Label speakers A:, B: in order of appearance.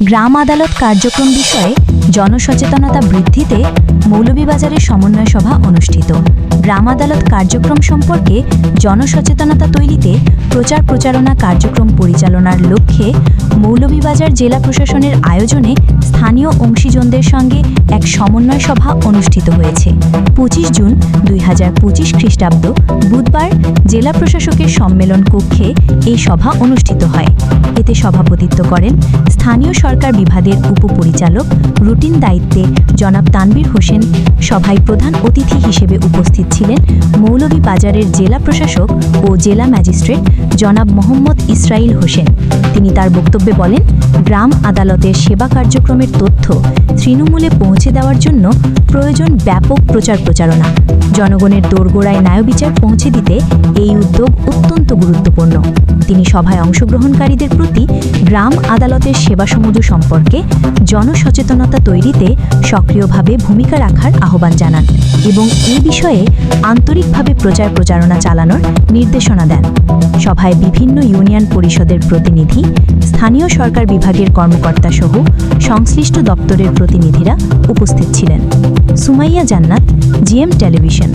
A: গ্রাম আদালত কার্যক্রম বিষয়ে জনসচেতনতা বৃদ্ধিতে মৌলভীবাজারের সমন্বয় সভা অনুষ্ঠিত। গ্রাম আদালত কার্যক্রম সম্পর্কে জনসচেতনতা তৈরিতে প্রচার প্রচারণা কার্যক্রম পরিচালনার লক্ষ্যে মৌলভীবাজার জেলা প্রশাসনের আয়োজনে স্থানীয় অংশীজনদের সঙ্গে এক সমন্বয় সভা অনুষ্ঠিত হয়েছে। পঁচিশ জুন দুই হাজার পঁচিশ খ্রিস্টাব্দ বুধবার জেলা প্রশাসকের সম্মেলন কক্ষে এই সভা অনুষ্ঠিত হয়। এতে সভাপতিত্ব করেন স্থানীয় সরকার বিভাগের উপপরিচালক রুটিন দায়িত্বে জনাব তানবীর হোসেন সভায় প্রধান অতিথি হিসেবে উপস্থিত ছিলেন মৌলভীবাজারের জেলা প্রশাসক ও জেলা ম্যাজিস্ট্রেট জনাব মোহাম্মদ ইসরাইল হোসেন। তিনি তার বক্তব্যে বলেন, গ্রাম আদালতের সেবা কার্যক্রমের তথ্য তৃণমূলে পৌঁছে দেওয়ার জন্য প্রয়োজন ব্যাপক প্রচার প্রচারণা। জনগণের দোরগোড়ায় ন্যায়বিচার পৌঁছে দিতে এই উদ্যোগ অত্যন্ত গুরুত্বপূর্ণ। তিনি সভায় অংশগ্রহণকারীদের প্রতি গ্রাম আদালতের সেবাসমূহ সম্পর্কে জনসচেতনতা তৈরিতে সক্রিয়ভাবে ভূমিকা রাখার আহ্বান জানান এবং এ বিষয়ে আন্তরিকভাবে প্রচার প্রচারণা চালানোর নির্দেশনা দেন। সভায় বিভিন্ন ইউনিয়ন পরিষদের প্রতিনিধি, স্থানীয় সরকার বিভাগের কর্মকর্তা সহ সংশ্লিষ্ট দপ্তরের প্রতিনিধিরা উপস্থিত ছিলেন। সুমাইয়া জান্নাত, জিএম টেলিভিশন।